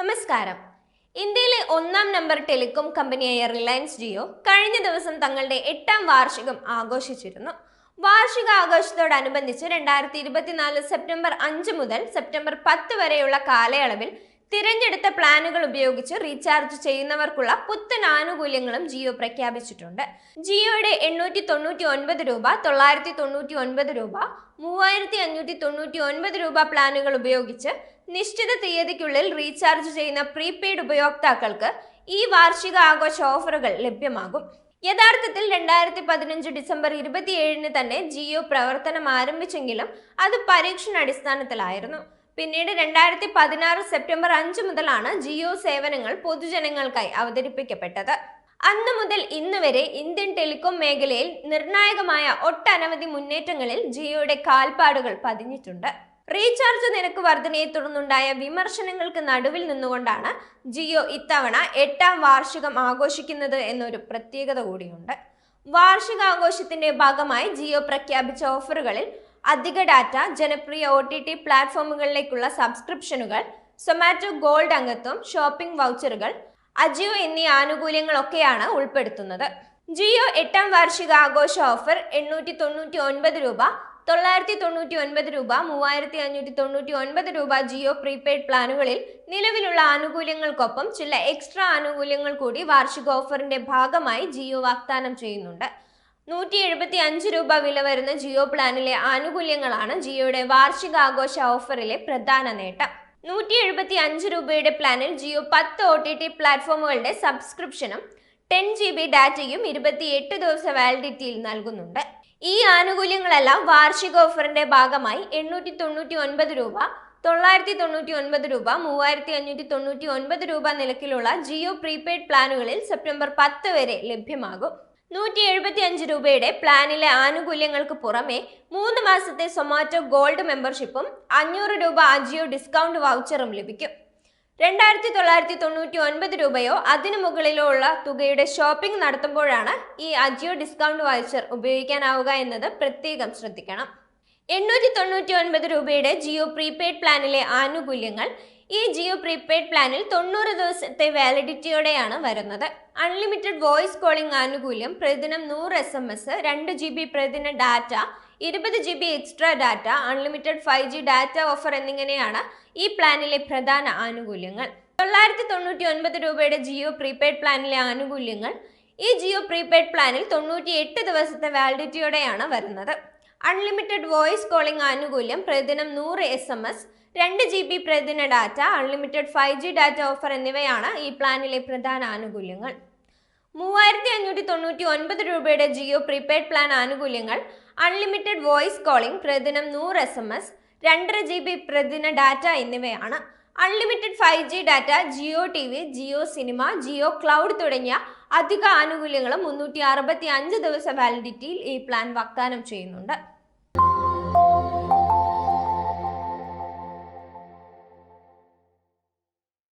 നമസ്കാരം. ഇന്ത്യയിലെ ഒന്നാം നമ്പർ ടെലികോം കമ്പനിയായ റിലയൻസ് ജിയോ കഴിഞ്ഞ ദിവസം തങ്ങളുടെ എട്ടാം വാർഷികം ആഘോഷിച്ചിരുന്നു. വാർഷിക ആഘോഷത്തോടനുബന്ധിച്ച് രണ്ടായിരത്തി ഇരുപത്തിനാല് സെപ്റ്റംബർ അഞ്ച് മുതൽ സെപ്റ്റംബർ പത്ത് വരെയുള്ള കാലയളവിൽ തിരഞ്ഞെടുത്ത പ്ലാനുകൾ ഉപയോഗിച്ച് റീചാർജ് ചെയ്യുന്നവർക്കുള്ള പുത്തൻ ആനുകൂല്യങ്ങളും ജിയോ പ്രഖ്യാപിച്ചിട്ടുണ്ട്. ജിയോയുടെ എണ്ണൂറ്റി തൊണ്ണൂറ്റി ഒൻപത് രൂപ തൊള്ളായിരത്തി തൊണ്ണൂറ്റി ഒൻപത് രൂപ മൂവായിരത്തി അഞ്ഞൂറ്റി തൊണ്ണൂറ്റി ഒൻപത് രൂപ പ്ലാനുകൾ ഉപയോഗിച്ച് നിശ്ചിത തീയതിക്കുള്ളിൽ റീചാർജ് ചെയ്യുന്ന പ്രീപെയ്ഡ് ഉപയോക്താക്കൾക്ക് ഈ വാർഷിക ആഘോഷ ഓഫറുകൾ ലഭ്യമാകും. യഥാർത്ഥത്തിൽ രണ്ടായിരത്തി പതിനഞ്ച് ഡിസംബർ ഇരുപത്തിയേഴിന് തന്നെ ജിയോ പ്രവർത്തനം ആരംഭിച്ചെങ്കിലും അത് പരീക്ഷണാടിസ്ഥാനത്തിലായിരുന്നു. പിന്നീട് രണ്ടായിരത്തി പതിനാറ് സെപ്റ്റംബർ അഞ്ച് മുതലാണ് ജിയോ സേവനങ്ങൾ പൊതുജനങ്ങൾക്കായി അവതരിപ്പിക്കപ്പെട്ടത്. അന്ന് മുതൽ ഇന്ന് വരെ ഇന്ത്യൻ ടെലികോം മേഖലയിൽ നിർണായകമായ ഒട്ടനവധി മുന്നേറ്റങ്ങളിൽ ജിയോയുടെ കാൽപ്പാടുകൾ പതിഞ്ഞിട്ടുണ്ട്. റീചാർജ് നിരക്ക് വർധനയെ തുടർന്നുണ്ടായ വിമർശനങ്ങൾക്ക് നടുവിൽ നിന്നുകൊണ്ടാണ് ജിയോ ഇത്തവണ എട്ടാം വാർഷികം ആഘോഷിക്കുന്നത് എന്നൊരു പ്രത്യേകത കൂടിയുണ്ട്. വാർഷികാഘോഷത്തിന്റെ ഭാഗമായി ജിയോ പ്രഖ്യാപിച്ച ഓഫറുകളിൽ അധിക ഡാറ്റ ജനപ്രിയ ഒ ടി ടി പ്ലാറ്റ്ഫോമുകളിലേക്കുള്ള സബ്സ്ക്രിപ്ഷനുകൾ സൊമാറ്റോ ഗോൾഡ് അംഗത്വം ഷോപ്പിംഗ് വൗച്ചറുകൾ അജിയോ എന്നീ ആനുകൂല്യങ്ങളൊക്കെയാണ് ഉൾപ്പെടുത്തുന്നത്. ജിയോ എട്ടാം വാർഷിക ആഘോഷ ഓഫർ എണ്ണൂറ്റി തൊണ്ണൂറ്റി ഒൻപത് രൂപ തൊള്ളായിരത്തി തൊണ്ണൂറ്റി ഒൻപത് രൂപ മൂവായിരത്തി അഞ്ഞൂറ്റി തൊണ്ണൂറ്റി ഒൻപത് രൂപ ജിയോ പ്രീപെയ്ഡ് പ്ലാനുകളിൽ നിലവിലുള്ള ആനുകൂല്യങ്ങൾക്കൊപ്പം ചില എക്സ്ട്രാ ആനുകൂല്യങ്ങൾ കൂടി വാർഷിക ഓഫറിന്റെ ഭാഗമായി ജിയോ വാഗ്ദാനം ചെയ്യുന്നുണ്ട്. നൂറ്റി എഴുപത്തി അഞ്ച് രൂപ വില വരുന്ന ജിയോ പ്ലാനിലെ ആനുകൂല്യങ്ങളാണ് ജിയോയുടെ വാർഷിക ആഘോഷ ഓഫറിലെ പ്രധാന നേട്ടം. നൂറ്റി എഴുപത്തി അഞ്ച് രൂപയുടെ പ്ലാനിൽ ജിയോ പത്ത് ഒ ടി ടി പ്ലാറ്റ്ഫോമുകളുടെ സബ്സ്ക്രിപ്ഷനും ടെൻ ജി ബി ഡാറ്റയും ഇരുപത്തിയെട്ട് ദിവസ വാലിഡിറ്റിയിൽ നൽകുന്നുണ്ട്. ഈ ആനുകൂല്യങ്ങളെല്ലാം വാർഷിക ഓഫറിന്റെ ഭാഗമായി എണ്ണൂറ്റി തൊണ്ണൂറ്റി ഒൻപത് രൂപ തൊള്ളായിരത്തി തൊണ്ണൂറ്റി ഒൻപത് രൂപ മൂവായിരത്തി അഞ്ഞൂറ്റി തൊണ്ണൂറ്റി ഒൻപത് രൂപ നിലക്കിലുള്ള ജിയോ പ്രീപെയ്ഡ് പ്ലാനുകളിൽ സെപ്റ്റംബർ പത്ത് വരെ ലഭ്യമാകും. നൂറ്റി എഴുപത്തി അഞ്ച് രൂപയുടെ പ്ലാനിലെ ആനുകൂല്യങ്ങൾക്ക് പുറമെ മൂന്ന് മാസത്തെ സൊമാറ്റോ ഗോൾഡ് മെമ്പർഷിപ്പും അഞ്ഞൂറ് രൂപ അജിയോ ഡിസ്കൗണ്ട് വൗച്ചറും ലഭിക്കും. രണ്ടായിരത്തി തൊള്ളായിരത്തി തൊണ്ണൂറ്റി ഒൻപത് രൂപയോ അതിനു മുകളിലോ ഉള്ള തുകയുടെ ഷോപ്പിംഗ് നടത്തുമ്പോഴാണ് ഈ അജിയോ ഡിസ്കൗണ്ട് വൗച്ചർ ഉപയോഗിക്കാനാവുക എന്നത് പ്രത്യേകം ശ്രദ്ധിക്കണം. എണ്ണൂറ്റി തൊണ്ണൂറ്റി ഒൻപത് രൂപയുടെ ജിയോ പ്രീപെയ്ഡ് പ്ലാനിലെ ആനുകൂല്യങ്ങൾ ഈ ജിയോ പ്രീപെയ്ഡ് പ്ലാനിൽ തൊണ്ണൂറ് ദിവസത്തെ വാലിഡിറ്റിയോടെയാണ് വരുന്നത്. അൺലിമിറ്റഡ് വോയിസ് കോളിംഗ് ആനുകൂല്യം പ്രതിദിനം നൂറ് എസ് എം എസ് രണ്ട് ജി ബി പ്രതിദിന ഡാറ്റ ഇരുപത് G B extra data unlimited five G data offer എന്നിങ്ങനെയാണ് ഈ പ്ലാനിലെ പ്രധാന ആനുകൂല്യങ്ങൾ. തൊള്ളായിരത്തി തൊണ്ണൂറ്റി ഒൻപത് രൂപയുടെ ജിയോ പ്രീപെയ്ഡ് പ്ലാനിലെ ആനുകൂല്യങ്ങൾ ഈ ജിയോ പ്രീപെയ്ഡ് പ്ലാനിൽ തൊണ്ണൂറ്റി എട്ട് ദിവസത്തെ വാലിഡിറ്റിയോടെയാണ് വരുന്നത്. അൺലിമിറ്റഡ് വോയിസ് കോളിംഗ് ആനുകൂല്യം പ്രതിദിനം നൂറ് എസ് എം എസ് രണ്ട് ജി ബി പ്രതിദിന data unlimited five G data offer എന്നിവയാണ് ഈ പ്ലാനിലെ പ്രധാന ആനുകൂല്യങ്ങൾ. മൂവായിരത്തി അഞ്ഞൂറ്റി തൊണ്ണൂറ്റി ഒൻപത് രൂപയുടെ ജിയോ പ്രീപെയ്ഡ് പ്ലാൻ ആനുകൂല്യങ്ങൾ അൺലിമിറ്റഡ് വോയിസ് കോളിംഗ് പ്രതിദിനം നൂറ് എസ് എം എസ് രണ്ടര ജി ബി പ്രതിദിന ഡാറ്റ എന്നിവയാണ്. Unlimited five G data Jio T V Jio cinema Jio cloud തുടങ്ങിയ അധിക ആനുകൂല്യങ്ങളും മുന്നൂറ്റി അറുപത്തി അഞ്ച് ദിവസ വാലിഡിറ്റിയിൽ ഈ പ്ലാൻ വാഗ്ദാനം ചെയ്യുന്നുണ്ട്.